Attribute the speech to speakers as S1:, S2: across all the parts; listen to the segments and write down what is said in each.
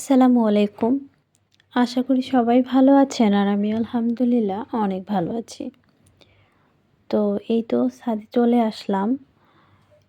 S1: আসসালামু আলাইকুম। আশা করি সবাই ভালো আছেন আর আমি আলহামদুলিল্লাহ অনেক ভালো আছি। তো এই তো ছাদে চলে আসলাম।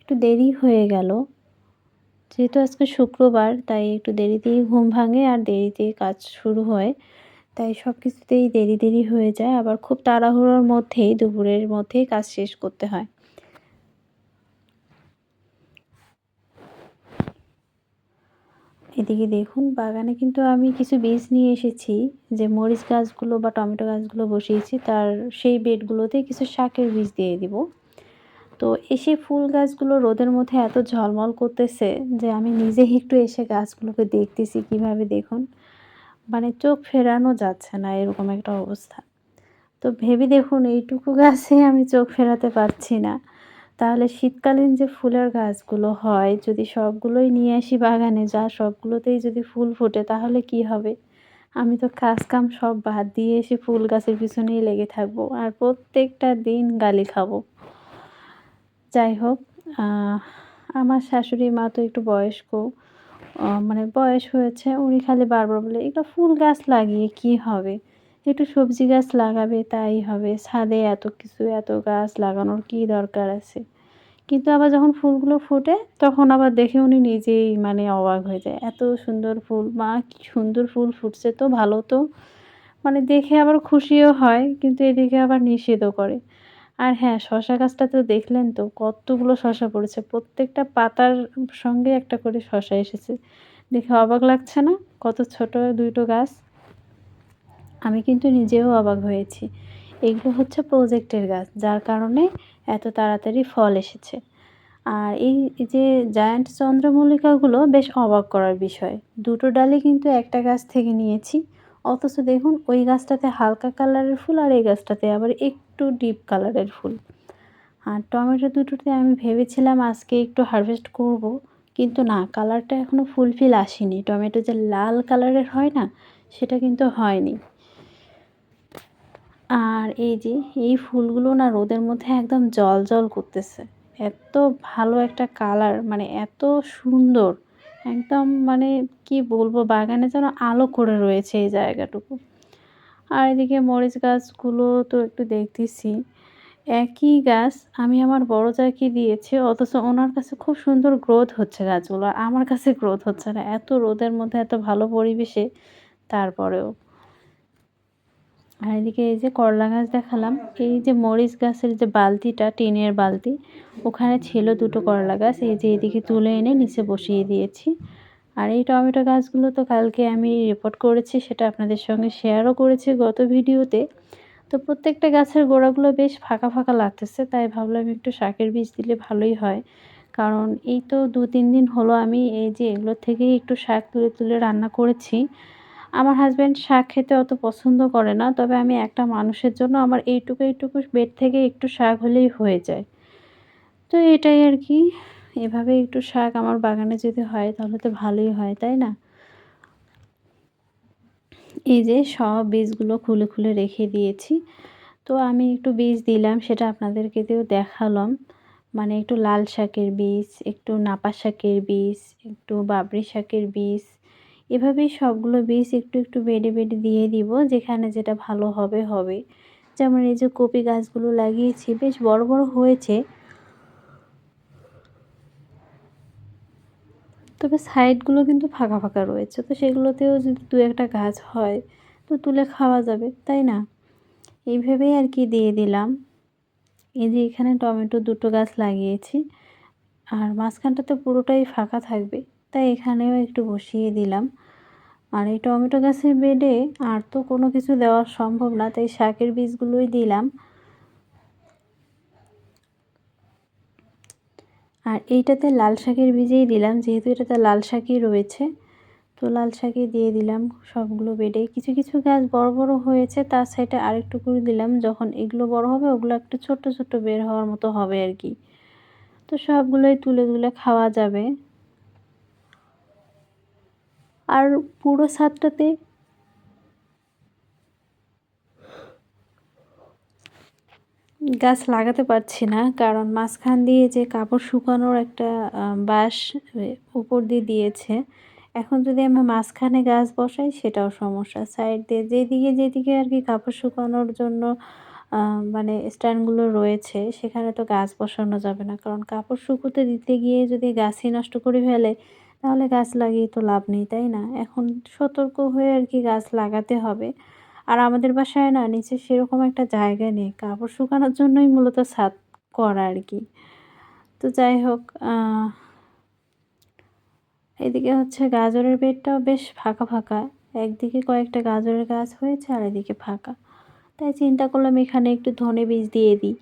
S1: একটু দেরি হয়ে গেল। যেহেতু আজকে শুক্রবার, তাই একটু দেরিতেই ঘুম ভাঙে আর দেরিতেই কাজ শুরু হয়। তাই সব কিছুতেই দেরি দেরি হয়ে যায়। আবার খুব তাড়াহুড়োর মধ্যেই, দুপুরের মধ্যেই কাজ শেষ করতে হয়। এদিকে দেখুন, বাগানে কিন্তু আমি কিছু বীজ নিয়ে এসেছি। যে মরিচ গাছগুলো বা টমেটো গাছগুলো বসিয়েছি, তার সেই বেডগুলোতে কিছু শাকের বীজ দিয়ে দিব। তো এসে ফুল গাছগুলো রোদের মধ্যে এত ঝলমল করতেছে যে আমি নিজেই একটু এসে গাছগুলোকে দেখতেছি কীভাবে দেখুন। মানে চোখ ফেরানো যাচ্ছে না এরকম একটা অবস্থা। তো ভেবে দেখুন, এইটুকু গাছে আমি চোখ ফেরাতে পারছি না। তাহলে শীতকালীন যে ফুলের গাছগুলো হয়, যদি সবগুলোই নিয়ে আসি বাগানে, যা সবগুলোতেই যদি ফুল ফোটে, তাহলে কি হবে? আমি তো কাজ কাম সব বাদ দিয়ে এসে ফুল গাছের পিছনেই লেগে থাকব আর প্রত্যেকটা দিন গালি খাব। যাই হোক আমার শাশুড়ি মা তো একটু বয়স্ক মানে বয়স হয়েছে, উনি খালি বারবার বলে, এগুলো ফুল গাছ লাগিয়ে কি হবে? একটু সবজি গাছ লাগাবে, তাই হবে। ছাদে এত কিছু, এত গাছ লাগানোর কি দরকার আছে? কিন্তু আবার যখন ফুলগুলো ফোটে, তখন আবার দেখে উনি নিজেই মানে অবাক হয়ে যায়। এত সুন্দর ফুল, মা কি সুন্দর ফুল ফুটছে তো, ভালো তো। মানে দেখে আবার খুশিও হয়, কিন্তু এদিকে আবার নিষেধও করে। আর হ্যাঁ শশা গাছটা তো দেখলেন তো, কতগুলো শশা পড়েছে। প্রত্যেকটা পাতার সঙ্গে একটা করে শশা এসেছে। দেখে অবাক লাগছে না? কত ছোট দুটো গাছ। আমি কিন্তু নিজেও অবাক হয়েছি। এগুলো হচ্ছে প্রজেক্টের গাছ, যার কারণে এত তাড়াতাড়ি ফল এসেছে। আর এই যে জায়ান্ট চন্দ্রমল্লিকাগুলো বেশ অবাক করার বিষয়। দুটো ডালে কিন্তু একটা গাছ থেকে নিয়েছি। অথচ দেখুন, ওই গাছটাতে হালকা কালারের ফুল আর এই গাছটাতে আবার একটু ডিপ কালারের ফুল। আর টমেটো দুটোতে আমি ভেবেছিলাম আজকে একটু হারভেস্ট করব, কিন্তু না, কালারটা এখনও ফুলফিল আসেনি। টমেটো যে লাল কালারের হয় না, সেটা কিন্তু হয়নি। আর এই যে, এই ফুলগুলো না রোদের মধ্যে একদম জল জল করতেছে। এত ভালো একটা কালার মানে এত সুন্দর। একদম মানে কি বলব, বাগানে যেন আলো করে রয়েছে এই জায়গাটুকু। আর এদিকে মরিচ গাছগুলো তো একটু দেখতেছি। একই গাছ আমি আমার বড় জায়গা দিয়েছি, অথচ ওনার কাছে খুব সুন্দর গ্রোথ হচ্ছে গাছগুলো। আমার কাছে গ্রোথ হচ্ছে না। এত রোদের মধ্যে, এত ভালো পরিবেশে, তারপরেও। আর এদিকে এই যে করলা গাছ দেখালাম। এই যে মরিচ গাছের যে বালতিটা, টিনের বালতি, ওখানে ছিল দুটো করলা গাছ। এই যে এদিকে তুলে এনে নিচে বসিয়ে দিয়েছি। আর এই টমেটো গাছগুলো তো কালকে আমি রিপোর্ট করেছি, সেটা আপনাদের সঙ্গে শেয়ারও করেছি গত ভিডিওতে। তো প্রত্যেকটা গাছের গোড়াগুলো বেশ ফাঁকা ফাঁকা লাগতেছে, তাই ভাবলাম একটু শাকের বীজ দিলে ভালোই হয়। কারণ এই তো দু তিন দিন হলো আমি এই যে এগুলোর থেকেই একটু শাক তুলে তুলে রান্না করেছি। আমার হাজব্যান্ড শাক খেতে অত পছন্দ করে না, তবে আমি একটা মানুষের জন্য আমার এইটুকু এইটুকু বেড থেকে একটু শাক হলেই হয়ে যায়। তো এটাই আর কি, এভাবে একটু শাক আমার বাগানে যদি হয় তাহলে তো ভালোই হয়, তাই না? এই যে সব বীজগুলো খুলে খুলে রেখে দিয়েছি, তো আমি একটু বীজ দিলাম, সেটা আপনাদেরকে দিয়েও দেখালাম। মানে একটু লাল শাকের বীজ, একটু নাপা শাকের বীজ, একটু বাবরি শাকের বীজ এভাবেই সবগুলো বীজ একটু একটু বেডে বেডে দিয়ে দিব, যেখানে যেটা ভালো হবে হবে। যেমন এই যে কপি গাছগুলো লাগিয়েছি, বেশ বড় বড় হয়েছে। তবে সাইডগুলো কিন্তু ফাঁকা ফাঁকা রয়েছে, তো সেগুলোতেও যদি দু একটা গাছ হয়, তো তুলে খাওয়া যাবে, তাই না? এইভাবেই আর কি দিয়ে দিলাম। এই যে এখানে টমেটো দুটো গাছ লাগিয়েছি, আর মাঝখানটা তো পুরোটাই ফাঁকা থাকবে, তাই এখানেও একটু বসিয়ে দিলাম। আর এই টমেটো গাছের বেডে আর তো কোনো কিছু দেওয়া সম্ভব না, তাই শাকের বীজগুলোই দিলাম। আর এইটাতে লাল শাকের বীজেই দিলাম, যেহেতু এটাতে লাল শাকই রয়েছে, তো লাল শাকই দিয়ে দিলাম সবগুলো বেডে কিছু কিছু গাছ বড় বড় হয়েছে, তার সাইডে আরেকটু করে দিলাম, যখন এগুলো বড় হবে ওগুলো একটু ছোট্ট ছোট্ট বের হওয়ার মতো হবে আর কি। তো সবগুলোই তুলে তুলে খাওয়া যাবে। আর পুরো ছাদটাতে গাছ লাগাতে পারছি না, কারণ মাঝখান দিয়ে যে কাপড় শুকানোর একটা বাঁশ উপর দিয়ে দিয়েছে। এখন যদি আমি মাঝখানে গাছ বসাই, সেটাও সমস্যা। সাইড দিয়ে যেদিকে যেদিকে আর কি কাপড় শুকানোর জন্য মানে স্ট্যান্ডগুলো রয়েছে, সেখানে তো গাছ বসানো যাবে না। কারণ কাপড় শুকোতে দিতে গিয়ে যদি গাছই নষ্ট করে ফেলে তাহলে গাছ লাগিয়ে তো লাভ নেই, তাই না? এখন সতর্ক হয়ে আর কি গাছ লাগাতে হবে। আর আমাদের বাসায় না নিচে সেরকম একটা জায়গা নেই, কাপড় শুকানোর জন্যই মূলত ছাদ করা আর কি। তো যাই হোক এদিকে হচ্ছে গাজরের বেডটাও বেশ ফাঁকা ফাঁকা। একদিকে কয়েকটা গাজরের গাছ হয়েছে আর এদিকে ফাঁকা। তাই চিন্তা করলাম এখানে একটু ধনে বীজ দিয়ে দিই।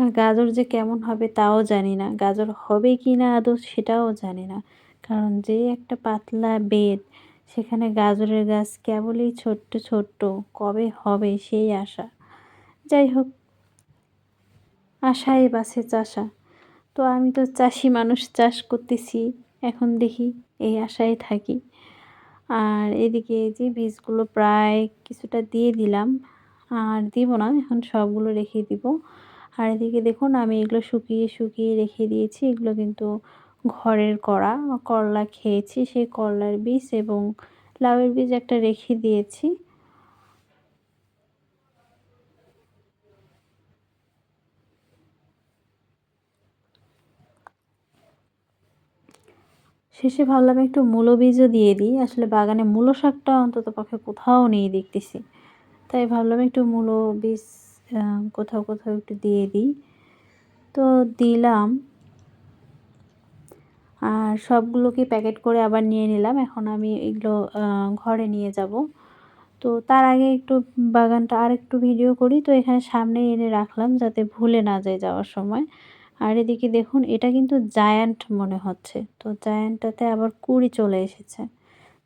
S1: আর গাজর যে কেমন হবে তাও জানি না। গাজর হবে কি না আদৌ সেটাও জানি না। কারণ যে একটা পাতলা বেড সেখানে গাজরের গাছ কেবলই ছোট্ট ছোট্ট, কবে হবে সেই আশা। যাই হোক, আশাই বাসে চাষা। তো আমি তো চাষি মানুষ, চাষ করতেছি। এখন দেখি এই আশায় থাকি। আর এদিকে যে বীজগুলো প্রায় কিছুটা দিয়ে দিলাম। আর দিব না, এখন সবগুলো রেখে দিব। আর এদিকে দেখুন, আমি এগুলো শুকিয়ে শুকিয়ে রেখে দিয়েছি। এগুলো কিন্তু ঘরের করা করলা খেয়েছি। সেই করলার বীজ এবং লাউয়ের বীজ একটা রেখে দিয়েছি। শেষে ভাবলাম একটু মূলো বীজও দিয়ে দিই। আসলে বাগানে মূলো শাকটা অন্তত পক্ষে কোথাও নেই দেখতেছি। তাই ভাবলাম একটু মূলো বীজ কোথাও কোথাও একটু দিয়ে দিই। তো দিলাম। আর সবগুলোকে প্যাকেট করে আবার নিয়ে নিলাম। এখন আমি এগুলো ঘরে নিয়ে যাব। তো তার আগে একটু বাগানটা আর একটু ভিডিও করি। তো এখানে সামনে এনে রাখলাম যাতে ভুলে না যায় যাওয়ার সময়। আর এদিকে দেখুন, এটা কিন্তু জায়ান্ট মনে হচ্ছে। তো জায়ান্টটাতে আবার কুড়ি চলে এসেছে।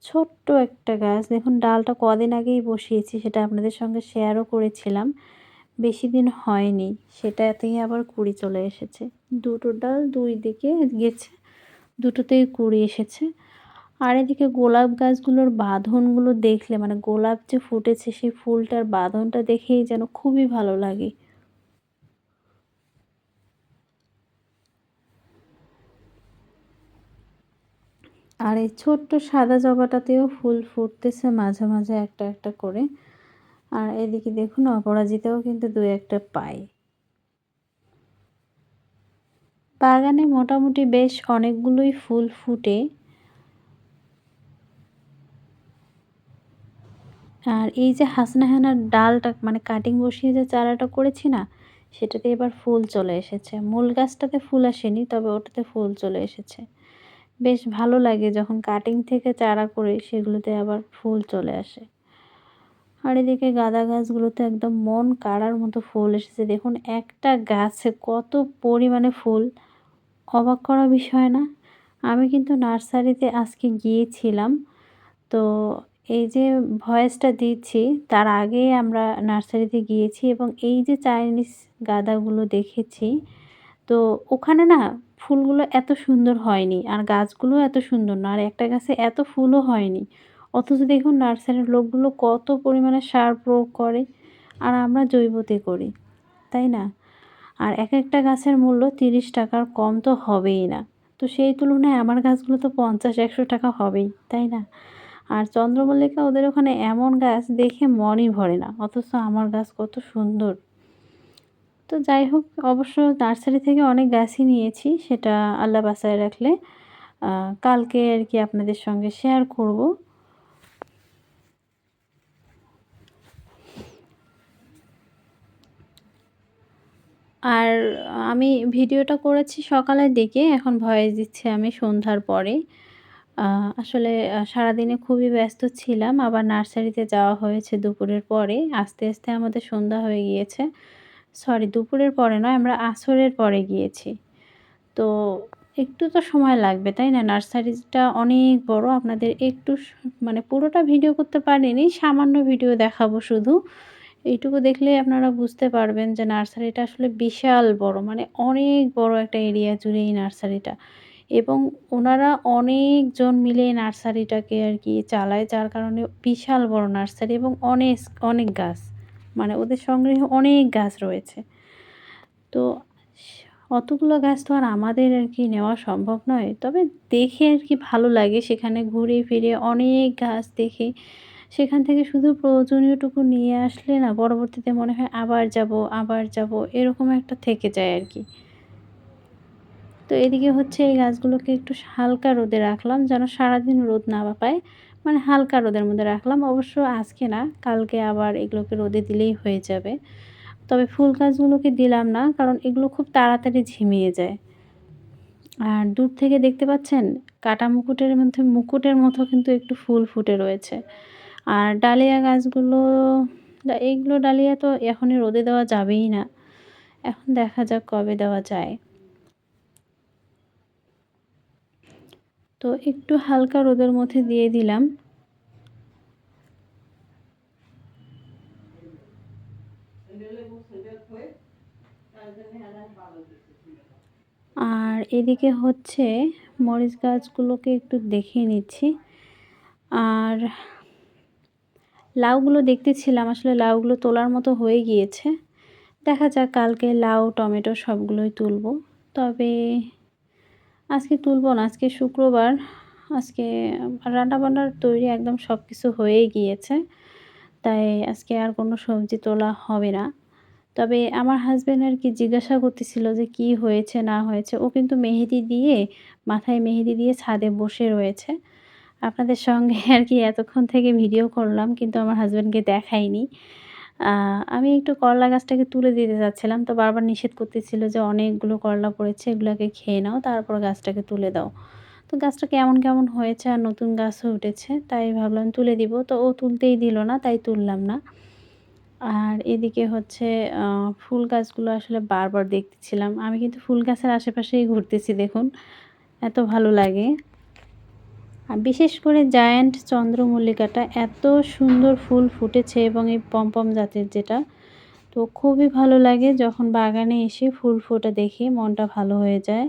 S1: ছোট্ট একটা গাছ। দেখুন, ডালটা কদিন আগেই বসিয়েছি, সেটা আপনাদের সঙ্গে শেয়ারও করেছিলাম। বেশি দিন হয়নি, সেটাতেই আবার কুড়ি চলে এসেছে। দুটো ডাল দুই দিকে গেছে, দুটোতেই কুড়ি এসেছে। আর এদিকে গোলাপ গাছগুলোর বাঁধনগুলো দেখলে মানে গোলাপ যে ফুটেছে, সেই ফুলটার বাঁধনটা দেখেই যেন খুবই ভালো লাগে। আর এই ছোট্ট সাদা জবাটাতেও ফুল ফুটতেছে মাঝে মাঝে একটা একটা করে। আর এদিকে দেখুন, অপরাজিতাও কিন্তু দু একটা পাই বাগানে মোটামুটি বেশ অনেকগুলোই ফুল ফুটে। আর এই যে হাসনাহানার ডালটা মানে কাটিং বসিয়ে যে চারাটা করেছি না, সেটাতে এবার ফুল চলে এসেছে। মূল গাছটাতে ফুল আসেনি, তবে ওটাতে ফুল চলে এসেছে। বেশ ভালো লাগে যখন কাটিং থেকে চারা করে সেগুলোতে আবার ফুল চলে আসে। আর এদিকে গাঁদা গাছগুলোতে একদম মন কাড়ার মতো ফুল এসেছে। দেখুন, একটা গাছে কত পরিমাণে ফুল। অবাক করা বিষয় না। আমি কিন্তু নার্সারিতে আজকে গিয়েছিলাম। তো এই যে ভয়েসটা দিচ্ছি, তার আগে আমরা নার্সারিতে গিয়েছি এবং এই যে চাইনিজ গাঁদাগুলো দেখেছি, তো ওখানে না ফুলগুলো এত সুন্দর হয়নি আর গাছগুলো এত সুন্দর না। আর একটা গাছে এত ফুলও হয়নি। অথচ দেখুন নার্সারির লোকগুলো কত পরিমাণে সার প্রয়োগ করে আর আমরা জৈবতে করি, তাই না? আর এক একটা গাছের মূল্য তিরিশ টাকার কম তো হবেই না। তো সেই তুলনায় আমার গাছগুলো তো পঞ্চাশ, একশো টাকা হবেই, তাই না? আর চন্দ্রমল্লিকা ওদের ওখানে এমন গাছ দেখে মনই ভরে না, অথচ আমার গাছ কত সুন্দর। তো যাই হোক, অবশ্য নার্সারি থেকে অনেক গাছই নিয়েছি, সেটা আল্লাহ বাসায় রাখলে কালকে আর কি আপনাদের সঙ্গে শেয়ার করব। আর আমি ভিডিওটা করেছি সকালের দিকে, এখন ভয়েস দিচ্ছি আমি সন্ধ্যার পরে। আসলে সারাদিনে খুবই ব্যস্ত ছিলাম, আবার নার্সারিতে যাওয়া হয়েছে দুপুরের পরে। আস্তে আস্তে আমাদের সন্ধ্যা হয়ে গিয়েছে। সরি, দুপুরের পরে নয়, আমরা আসরের পরে গিয়েছি। তো একটু তো সময় লাগবে, তাই না? নার্সারিটা অনেক বড়, আপনাদের একটু মানে পুরোটা ভিডিও করতে পারিনি, সামান্য ভিডিও দেখাবো শুধু। এইটুকু দেখলে আপনারা বুঝতে পারবেন যে নার্সারিটা আসলে বিশাল বড় মানে অনেক বড় একটা এরিয়া জুড়ে এই নার্সারিটা। এবং ওনারা অনেকজন মিলে এই নার্সারিটাকে আর কি চালায়, যার কারণে বিশাল বড় নার্সারি এবং অনেক অনেক গাছ মানে ওদের সংগ্রহে অনেক গাছ রয়েছে। তো অতগুলো গাছ তো আর আমাদের আর কি নেওয়া সম্ভব নয়, তবে দেখে আর কি ভালো লাগে সেখানে ঘুরে ফিরে অনেক গাছ দেখে। সেখান থেকে শুধু প্রয়োজনীয়টুকু নিয়ে আসলে না, পরবর্তীতে মনে হয় আবার যাব আবার যাব, এরকম একটা থেকে যায় আর কি। তো এদিকে হচ্ছে এই গাছগুলোকে একটু হালকা রোদে রাখলাম, যেন সারাদিন রোদ না পায়। মানে হালকা রোদের মধ্যে রাখলাম, অবশ্য আজকে না, কালকে আবার এগুলোকে রোদে দিলেই হয়ে যাবে। তবে ফুল গাছগুলোকে দিলাম না, কারণ এগুলো খুব তাড়াতাড়ি ঝিমিয়ে যায়। আর দূর থেকে দেখতে পাচ্ছেন, কাটা মুকুটের মধ্যে, মুকুটের মতো কিন্তু একটু ফুল ফুটে রয়েছে। আর ডালিয়া গাছগুলো এইগুলো ডালিয়া তো এখনই রোদে দেওয়া যাবেই না। এখন দেখা যাক কবে দেওয়া যায়। তো একটু হালকা রোদের মধ্যে দিয়ে দিলাম। আর এদিকে হচ্ছে মরিচ গাছগুলোকে একটু দেখিয়ে নিচ্ছি। আর লাউগুলো দেখতেছিলাম, আসলে লাউগুলো তোলার মতো হয়ে গিয়েছে। দেখা যাক, কালকে লাউ, টমেটো সবগুলোই তুলব। তবে আজকে তুলব না, আজকে শুক্রবার, আজকে রান্নাবান্নার তৈরি একদম সব কিছু হয়েই গিয়েছে। তাই আজকে আর কোনো সবজি তোলা হবে না। তবে আমার হাজব্যান্ড আর কি জিজ্ঞাসা করতেছিল যে কি হয়েছে, না হয়েছে। ও কিন্তু মেহেদি দিয়ে, মাথায় মেহেদি দিয়ে ছাদে বসে রয়েছে। আপনাদের সঙ্গে আর কি এতক্ষণ থেকে ভিডিও করলাম, কিন্তু আমার হাজব্যান্ডকে দেখাইনি। আমি একটু করলা গাছটাকে তুলে দিতে যাচ্ছিলাম তো বারবার নিষেধ করতেছিল যে অনেকগুলো করলা পড়েছে, এগুলোকে খেয়ে নাও, তারপর গাছটাকে তুলে দাও। তো গাছটা কেমন কেমন হয়েছে আর নতুন গাছও উঠেছে, তাই ভাবলাম তুলে দিব। তো ও তুলতেই দিল না, তাই তুললাম না। আর এদিকে হচ্ছে ফুল গাছগুলো আসলে বারবার দেখতেছিলাম। আমি কিন্তু ফুল গাছের আশেপাশেই ঘুরতেছি, দেখুন। এত ভালো লাগে। আর বিশেষ করে জায়ান্ট চন্দ্রমল্লিকাটা এত সুন্দর ফুল ফুটেছে এবং এই পম্পম জাতের যেটা, তো খুবই ভালো লাগে যখন বাগানে এসে ফুল ফোটা দেখে মনটা ভালো হয়ে যায়।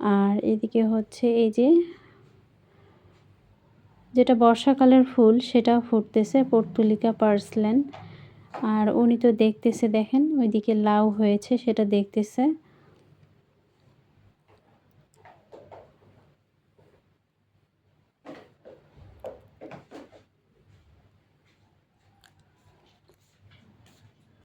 S1: আর এদিকে হচ্ছে এই যে, যেটা বর্ষাকালের ফুল সেটাও ফুটতেছে পর্তুলিকা পার্সলেন। আর উনি তো দেখতেছে, দেখেন ওইদিকে লাউ হয়েছে সেটা দেখতেছে।